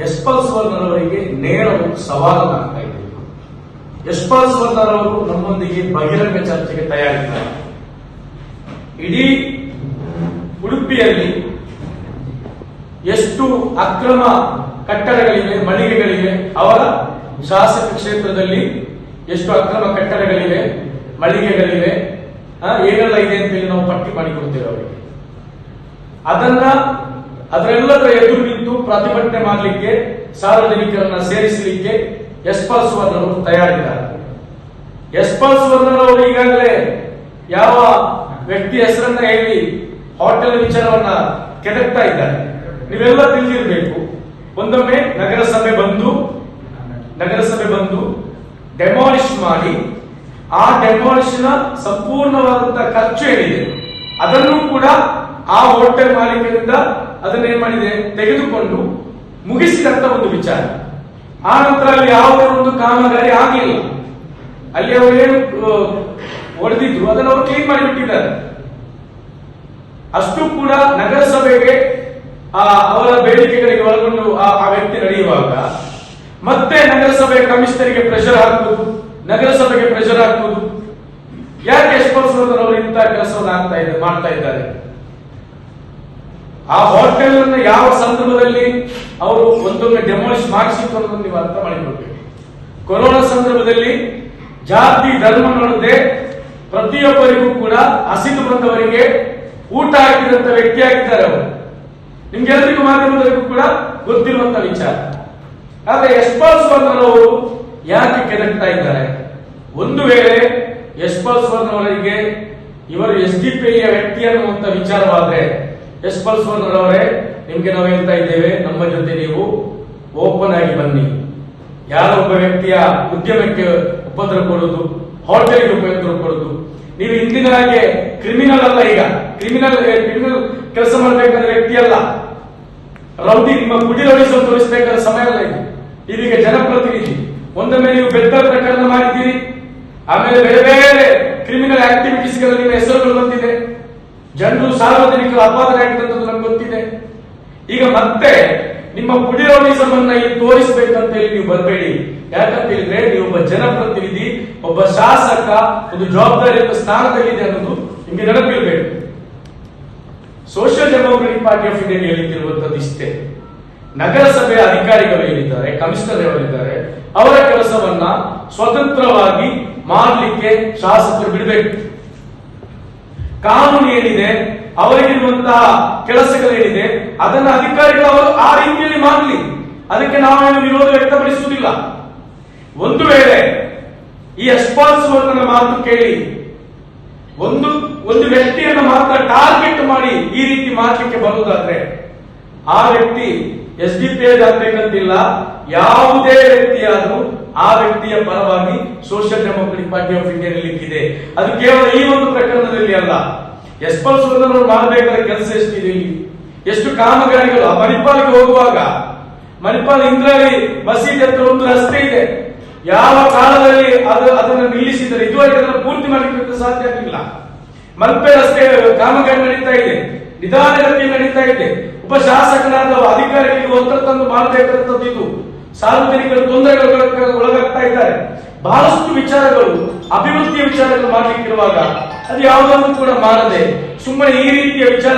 ಯಶ್ಪಾಲ್ ಅವರಿಗೆ ನೇರ ಸವಾಲನ್ನು ಹಾಕ್ತಾ ಇದ್ದೀವಿ ಯಶ್ಪಾಲ್ ಅವರು ನಮ್ಮೊಂದಿಗೆ ಬಹಿರಂಗ ಚರ್ಚೆಗೆ ತಯಾರಿದ್ದಾರೆ. ಇಡೀ ಉಡುಪಿಯಲ್ಲಿ ಎಷ್ಟು ಅಕ್ರಮ ಕಟ್ಟಡಗಳಿವೆ, ಮಳಿಗೆಗಳಿವೆ, ಅವರ ಶಾಸಕ ಕ್ಷೇತ್ರದಲ್ಲಿ ಎಷ್ಟು ಅಕ್ರಮ ಕಟ್ಟಡಗಳಿವೆ, ಮಳಿಗೆಗಳಿವೆ ಏನೆಲ್ಲ ಇದೆ ಅಂತೇಳಿ ನಾವು ಪಟ್ಟಿ ಮಾಡಿಕೊಡ್ತೇವೆ ಅವರಿಗೆ. ಅದನ್ನ ಅದರೆಲ್ಲದರ ಎದುರು ನಿಂತು ಪ್ರತಿಭಟನೆ ಮಾಡಲಿಕ್ಕೆ, ಸಾರ್ವಜನಿಕರನ್ನ ಸೇರಿಸಲಿಕ್ಕೆ ಯಶ್ಪಾಲ್ ಸುವರ್ಣರು ತಯಾರಿದ್ದಾರೆ. ಯಶ್ಪಾಲ್ ಸುವರ್ಣರವರು ಈಗಾಗಲೇ ಯಾವ ವ್ಯಕ್ತಿ ಹೆಸರನ್ನ ಹೇಳಿ ಹೋಟೆಲ್ ವಿಚಾರವನ್ನ ಕೆದಕ್ತಾ ಇದ್ದಾರೆ. ನೀವೆಲ್ಲ ತಿಳಿದಿರಬೇಕು. ಒಂದೊಮ್ಮೆ ನಗರಸಭೆ ಬಂದು ನಗರಸಭೆ ಬಂದು ಡೆಮಾಲಿಶ್ ಮಾಡಿ, ಆ ಡೆಮಾಲಿಷ್ನ ಸಂಪೂರ್ಣವಾದಂತಹ ಖರ್ಚು ಏನಿದೆ, ಅದನ್ನು ಕೂಡ ಆ ಹೋಟೆಲ್ ಮಾಲೀಕರಿಂದ ಅದನ್ನೇನ್ ಮಾಡಿದೆ ತೆಗೆದುಕೊಂಡು ಮುಗಿಸಿದಂತ ಒಂದು ವಿಚಾರ. ಆ ನಂತರ ಅಲ್ಲಿ ಯಾವ ಒಂದು ಕಾಮಗಾರಿ ಆಗಲಿಲ್ಲ. ಅಲ್ಲಿ ಅವರು ಏನು ಹೊಡೆದಿದ್ರು. ಅದನ್ನು ಅವರು ಕ್ಲೀನ್ ಮಾಡಿಬಿಟ್ಟಿದ್ದಾರೆ. ಅಷ್ಟು ಕೂಡ ನಗರಸಭೆಗೆ, ಆ, ಅವರ ಬೇಡಿಕೆಗಳಿಗೆ ಒಳಗೊಂಡು ಆ ವ್ಯಕ್ತಿ ನಡೆಯುವಾಗ, ಮತ್ತೆ ನಗರಸಭೆ ಕಮಿಷನರ್ಗೆ ಪ್ರೆಷರ್ ಹಾಕುವುದು, ನಗರಸಭೆಗೆ ಪ್ರೆಷರ್ ಹಾಕುವುದು. ಯಾಕೆ ಯಶವಂತ್ ಅವರು ಇಂತಹ ಕೆಲಸವನ್ನು ಆಗ್ತಾ ಇದ್ದಾರೆ ಮಾಡ್ತಾ ಇದ್ದಾರೆ? ಆ ಹೋಟೆಲ್ ಅನ್ನು ಯಾವ ಸಂದರ್ಭದಲ್ಲಿ ಅವರು ಒಂದೊಮ್ಮೆ ಡೆಮಾಲಿಷ್ ಮಾಡಿಸಿತ್ತು ಅನ್ನೋದನ್ನು ನೀವು ಅರ್ಥ ಮಾಡಿಕೊಳ್ಬೇಕು. ಕೊರೋನಾ ಸಂದರ್ಭದಲ್ಲಿ ಜಾತಿ, ಧರ್ಮ ನೋಡದೆ ಪ್ರತಿಯೊಬ್ಬರಿಗೂ ಕೂಡ ಹಸಿದು ಬಂದವರಿಗೆ ಊಟ ಹಾಕಿದಂತ ವ್ಯಕ್ತಿ ಆಗಿದ್ದಾರೆ ಅವರು. ನಿಮ್ಗೆಲ್ಲರಿಗೂ ಮಾಧ್ಯಮದವರಿಗೂ ಕೂಡ ಗೊತ್ತಿರುವಂತ ವಿಚಾರ. ಆದ್ರೆ ಯಶ್ಪಾಲ್ ಸ್ವರ್ಣರವರು ಯಾಕೆ ಕೆದಕ್ತಾ ಇದ್ದಾರೆ? ಒಂದು ವೇಳೆ ಯಶ್ಪಾಲ್ ಸ್ವರ್ಣವರಿಗೆ ಇವರು ಎಸ್ ಡಿ ಪಿ ವ್ಯಕ್ತಿ ಅನ್ನುವಂತ ವಿಚಾರವಾದ್ರೆ ಯಶ್ಪಾಲ್ ಸೋನರವರೇ ನಿಮಗೆ ನಾವು ಹೇಳ್ತಾ ಇದ್ದೇವೆ, ನಮ್ಮ ಜೊತೆ ನೀವು ಓಪನ್ ಆಗಿ ಬನ್ನಿ. ಯಾರೋ ಒಬ್ಬ ವ್ಯಕ್ತಿಯ ಉದ್ಯಮಕ್ಕೆ ಉಪದ್ರ ಕೊಡೋದು, ಹೋಟೆಲ್ಗೆ ಉಪದ್ರ ಕೊಡೋದು. ನೀವು ಇಂದಿನ ಹಾಗೆ ಕ್ರಿಮಿನಲ್ ಅಲ್ಲ ಈಗ. ಕ್ರಿಮಿನಲ್ ಕ್ರಿಮಿನಲ್ ಕೆಲಸ ಮಾಡಬೇಕಾದ ವ್ಯಕ್ತಿ ಅಲ್ಲ ರೌದಿ ನಿಮ್ಮ ರೌಡಿಸಂ ತೋರಿಸಬೇಕಾದ ಸಮಯ ಅಲ್ಲ ಇದು. ಇದೀಗ ಜನಪ್ರತಿನಿಧಿ. ಒಂದೊಮ್ಮೆ ನೀವು ಬೆದ್ದ ಪ್ರಕರಣ ಮಾಡಿದ್ದೀರಿ. ಆಮೇಲೆ ಬೇರೆ ಬೇರೆ ಕ್ರಿಮಿನಲ್ ಆಕ್ಟಿವಿಟೀಸ್ ನಿಮ್ಮ ಹೆಸರುಗಳು ಬಂದಿದೆ. ಜನರು ಸಾರ್ವಜನಿಕರು ಅಪಾದನೆ ಆಗಿದ್ದಂಥದ್ದು ನಮ್ಗೆ ಗೊತ್ತಿದೆ. ಈಗ ಮತ್ತೆ ನಿಮ್ಮ ಪುಡಿ ಸಂಬಂಧ ಅನ್ನ ಇಲ್ಲಿ ತೋರಿಸಬೇಕಂತ ಹೇಳಿ ನೀವು ಬರಬೇಡಿ. ಯಾಕಂತ ಹೇಳಿದ್ರೆ ನೀವು ಒಬ್ಬ ಜನಪ್ರತಿನಿಧಿ, ಒಬ್ಬ ಶಾಸಕ, ಒಂದು ಜವಾಬ್ದಾರಿಯುತ ಸ್ಥಾನದಲ್ಲಿದೆ ಅನ್ನೋದು ನಿಮ್ಗೆ ನೆನಪಿರ್ಬೇಕು. Social democratic party of India ಹೇಳುತ್ತಿರುವಂತದ್ದು ಇಷ್ಟೇ ನಗರಸಭೆಯ ಅಧಿಕಾರಿಗಳು ಏನಿದ್ದಾರೆ, ಕಮಿಷನರ್ ಏನಿದ್ದಾರೆ ಅವರ ಕೆಲಸವನ್ನ ಸ್ವತಂತ್ರವಾಗಿ ಮಾಡಲಿಕ್ಕೆ ಶಾಸಕರು ಬಿಡಬೇಕು. ಕಾನೂನು ಏನಿದೆ, ಅವರಿಗಿರುವಂತಹ ಕೆಲಸಗಳೇನಿದೆ, ಅದನ್ನ ಅಧಿಕಾರಿಗಳು ಅವರು ಆ ರೀತಿಯಲ್ಲಿ ಮಾಡಲಿ. ಅದಕ್ಕೆ ನಾವೇನು ವಿರೋಧ ವ್ಯಕ್ತಪಡಿಸುವುದಿಲ್ಲ. ಒಂದು ವೇಳೆ ಈ ಯಶ್ಪಾಲ್ ಮಾತು ಕೇಳಿ, ಒಂದು ಒಂದು ವ್ಯಕ್ತಿಯನ್ನು ಮಾತ್ರ ಟಾರ್ಗೆಟ್ ಮಾಡಿ ಈ ರೀತಿ ಮಾಡಲಿಕ್ಕೆ ಬರುವುದಾದ್ರೆ, ಆ ವ್ಯಕ್ತಿ ಎಸ್ ಡಿ ಪಿ ಆಗ್ಬೇಕಂತಿಲ್ಲ, ಯಾವುದೇ ವ್ಯಕ್ತಿಯಾದ್ರೂ ಆ ವ್ಯಕ್ತಿಯ ಪರವಾಗಿ social democratic party of India ಇದೆ ಅದು ಕೇವಲ ಈ ಒಂದು ಪ್ರಕರಣದಲ್ಲಿ ಅಲ್ಲ. ಯಶ್ಪಾಲ್ ಸುಂದರ್ ಮಾಡಬೇಕಾದ ಕೆಲಸ ಎಷ್ಟಿದೆ ಎಷ್ಟು ಕಾಮಗಾರಿಗಳು? ಮಣಿಪಾಲ್ಗೆ ಹೋಗುವಾಗ, ಮಣಿಪಾಲ್ ಇಂದ್ರಾಳಿ ಮಸೀದಿ ಹತ್ರ ಒಂದು ರಸ್ತೆ ಇದೆ. ಯಾವ ಕಾಲದಲ್ಲಿ ಅದು ಅದನ್ನು ನಿಲ್ಲಿಸಿದರೆ ಇದುವರೆಗೆ ಅದನ್ನು ಪೂರ್ತಿ ಮಾಡಲಿಕ್ಕೆ ಸಾಧ್ಯ ಆಗಲಿಲ್ಲ. ಮಲ್ಪೆ ರಸ್ತೆ, ಕಾಮಗಾರಿ ನಡೀತಾ ಇದೆ. ನಿಧಾನಗತಿಯಲ್ಲಿ ನಡೀತಾ ಇದೆ. ಉಪ ಶಾಸಕನಾದ ಅಧಿಕಾರಿಗಳಿಗೆ ಒತ್ತಡ ತಂದು ಮಾಡಬೇಕಾದಂಥದ್ದು ಇದು. ಸಾರ್ವಜನಿಕರ ತೊಂದರೆಗಳು ಒಳಗಾಗ್ತಾ ಇದ್ದಾರೆ. ಬಹಳಷ್ಟು ವಿಚಾರಗಳು, ಅಭಿವೃದ್ಧಿಯ ವಿಚಾರಗಳು ಮಾಡಲಿಕ್ಕಿರುವಾಗ ಅದು ಯಾವುದನ್ನು ಕೂಡ ಮಾಡದೆ ಸುಮ್ಮನೆ ಈ ರೀತಿಯ ವಿಚಾರ